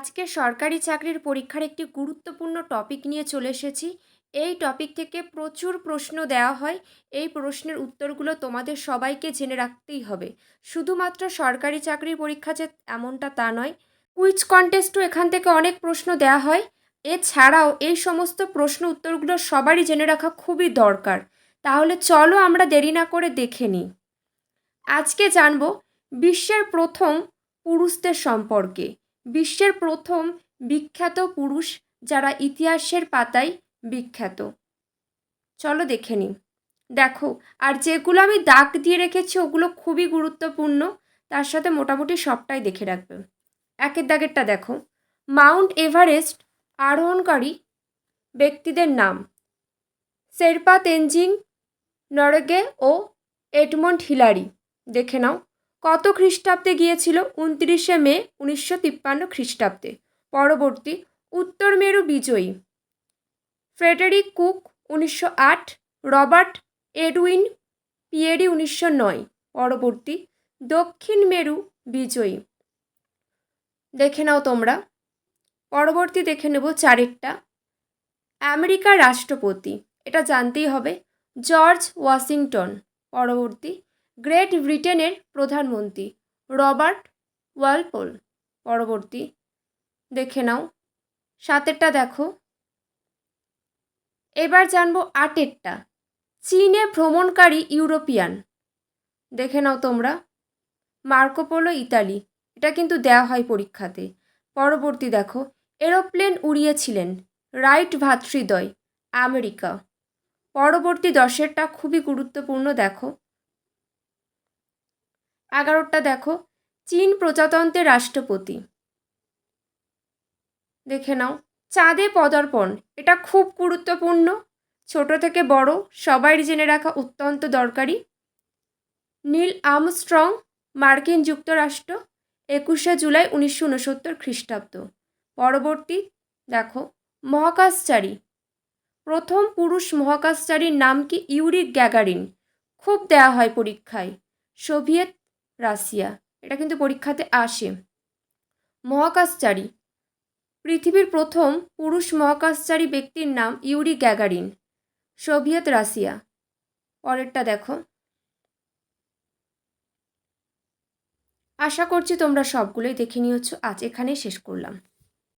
আজকে সরকারি চাকরির পরীক্ষার একটি গুরুত্বপূর্ণ টপিক নিয়ে চলে এসেছি। এই টপিক থেকে প্রচুর প্রশ্ন দেওয়া হয়। এই প্রশ্নের উত্তরগুলো তোমাদের সবাইকে জেনে রাখতেই হবে। শুধুমাত্র সরকারি চাকরির পরীক্ষা যে এমনটা তা নয় কুইজ কন্টেস্টও এখান থেকে অনেক প্রশ্ন দেওয়া হয়। এছাড়াও এই সমস্ত প্রশ্ন উত্তরগুলো সবারই জেনে রাখা খুবই দরকার। তাহলে চলো আমরা দেরি না করে দেখে নিই। আজকে জানব বিশ্বের প্রথম পুরুষদের সম্পর্কে। বিশ্বের প্রথম বিখ্যাত পুরুষ যারা ইতিহাসের পাতায় বিখ্যাত। চলো দেখে নিই। দেখো, আর যেগুলো আমি দাগ দিয়ে রেখেছি, ওগুলো খুবই গুরুত্বপূর্ণ। তার সাথে মোটামুটি সবটাই দেখে রাখবে। একের দাগেরটা দেখো। মাউন্ট এভারেস্ট আরোহণকারী ব্যক্তিদের নাম শেরপা তেনজিং নরগে ও এডমন্ড হিলারি। দেখে নাও। কত খ্রিস্টাব্দে গিয়েছিল? উনত্রিশে মে, উনিশশো তিপ্পান্ন খ্রিস্টাব্দে। পরবর্তী, উত্তর মেরু বিজয়ী। ফ্রেডেরিক কুক, উনিশশো আট। রবার্ট এডউইন পিয়েরি, উনিশশো নয়। পরবর্তী, দক্ষিণ মেরু বিজয়ী। দেখে নাও তোমরা। পরবর্তী দেখে নেব চারেরটা আমেরিকার রাষ্ট্রপতি। এটা জানতেই হবে। George Washington. পরবর্তী গ্রেট ব্রিটেনের প্রধানমন্ত্রী রবার্ট ওয়ালপোল। পরবর্তী, দেখে নাও। সাতেরটা দেখো। এবার জানব আটেরটা। চীনে ভ্রমণকারী ইউরোপিয়ান। দেখে নাও তোমরা। Marco Polo Italy. এটা কিন্তু দেওয়া হয় পরীক্ষাতে। পরবর্তী দেখো। এরোপ্লেন উড়িয়েছিলেন। রাইট ভাতৃদ্বয়, আমেরিকা। পরবর্তী দশেরটা খুবই গুরুত্বপূর্ণ দেখো। এগারোটা দেখো। চীন প্রজাতন্ত্রের রাষ্ট্রপতি। দেখে নাও। চাঁদে পদার্পণ, এটা খুব গুরুত্বপূর্ণ। ছোট থেকে বড়, সবাই জেনে রাখা অত্যন্ত দরকারি। নীল আমস্ট্রং, মার্কিন যুক্তরাষ্ট্র, একুশে জুলাই উনিশশো উনসত্তর খ্রিস্টাব্দ। পরবর্তী, দেখো, মহাকাশচারী। প্রথম পুরুষ মহাকাশচারীর নাম কি ইউরিক গ্যাগারিন? খুব দেয়া হয় পরীক্ষায়। Soviet Russia. এটা কিন্তু পরীক্ষাতে আসে। মহাকাশচারী। পৃথিবীর প্রথম পুরুষ মহাকাশচারী ব্যক্তির নাম ইউরি গ্যাগারিন। Soviet Russia. পরেরটা দেখো। আশা করছি তোমরা সবগুলোই দেখে নিয়েছ। আজ এখানেই শেষ করলাম।